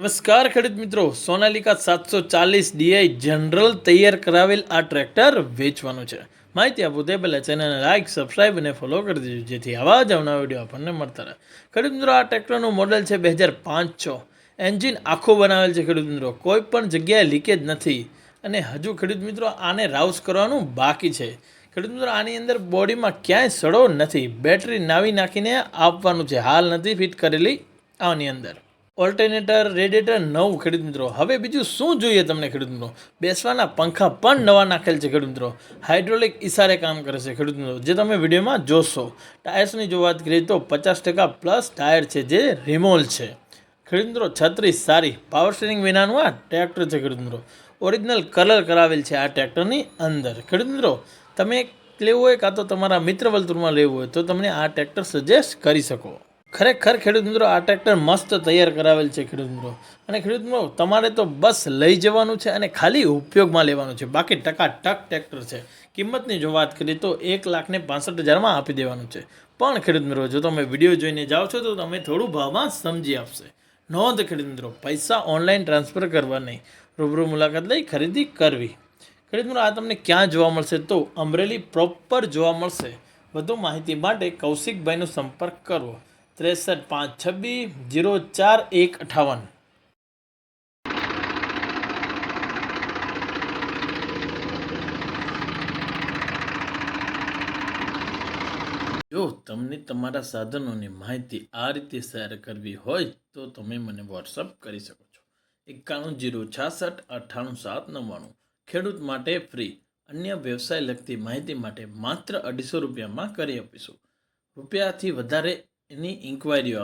નમસ્કાર ખેડૂત મિત્રો, સોનાલિકા સાતસો ચાલીસ ડીઆઈ જનરલ તૈયાર કરાવેલ આ ટ્રેક્ટર વેચવાનું છે. માહિતી આપો તે પહેલાં ચેનલને લાઇક સબસ્ક્રાઇબ અને ફોલો કરી દેજો, જેથી આવા જ આવનારા વીડિયો આપણને મળતા રહે. ખેડૂત મિત્રો, આ ટ્રેક્ટરનું મોડલ છે બે હજાર પાંચ છ એન્જિન આખું બનાવેલ છે ખેડૂત મિત્રો, કોઈ પણ જગ્યાએ લીકેજ નથી. અને હજુ ખેડૂત મિત્રો, આને રાઉસ કરવાનું બાકી છે. ખેડૂત મિત્રો, આની અંદર બોડીમાં ક્યાંય સડો નથી. બેટરી નાવી નાખીને આપવાનું છે, હાલ નથી ફિટ કરેલી આની અંદર. ઓલ્ટરનેટર રેડિએટર નવું ખેડૂત મિત્રો. હવે બીજું શું જોઈએ તમને ખેડૂત મિત્રો? બેસવાના પંખા પણ નવા નાખેલ છે ખેડૂત મિત્રો. હાઇડ્રોલિક ઇશારે કામ કરે છે ખેડૂત મિત્રો. જે તમે વિડીયોમાં જોશો ટાયર્સની જો વાત કરીએ તો પચાસ ટકા પ્લસ ટાયર છે જે રિમોલ છે. ખેડૂત મિત્રો, છત્રીસ સારી. પાવર સ્ટેરિંગ વિનાનું આ ટ્રેક્ટર છે ખેડૂત મિત્રો. ઓરિજિનલ કલર કરાવેલ છે આ ટ્રેક્ટરની અંદર. ખેડૂત મિત્રો, તમે લેવું હોય કાં તો તમારા મિત્ર વર્તુળમાં લેવું હોય તો તમને આ ટ્રેક્ટર સજેસ્ટ કરી શકો. ખરેખર ખેડૂત મિત્રો, આ ટ્રેક્ટર મસ્ત તૈયાર કરાવેલ છે ખેડૂત મિત્રો. અને ખેડૂત મિત્રો, તમારે તો બસ લઈ જવાનું છે અને ખાલી ઉપયોગમાં લેવાનું છે. બાકી ટકા ટક ટ્રેક્ટર છે. કિંમતની જો વાત કરીએ તો એક લાખને પાસઠ હજારમાં આપી દેવાનું છે. પણ ખેડૂત મિત્રો, જો તમે વીડિયો જોઈને જાઓ છો, તો તમે થોડું ભાવમાં સમજી આપશે. નોંધ ખેડૂત મિત્રો, પૈસા ઓનલાઈન ટ્રાન્સફર કરવા નહીં. રૂબરૂ મુલાકાત લઈ ખરીદી કરવી. ખેડૂત મિત્રો, આ તમને ક્યાં જોવા મળશે તો અમરેલી પ્રોપર જોવા મળશે. વધુ માહિતી માટે કૌશિકભાઈનો સંપર્ક કરવો. ત્રેસઠ પાંચ છવ્વીસ જીરો ચાર એક અઠાવન. જો તમને તમારા સાધનોની માહિતી આ રીતે શેર કરવી હોય તો તમે મને વોટ્સઅપ કરી શકો છો. એકાણું જીરો છાસઠ અઠ્ઠાણું સાત નવ્વાણું. ખેડૂત માટે ફ્રી. અન્ય વ્યવસાય લગતી માહિતી માટે માત્ર અઢીસો રૂપિયામાં કરી આપીશું. રૂપિયાથી વધારે any inquiry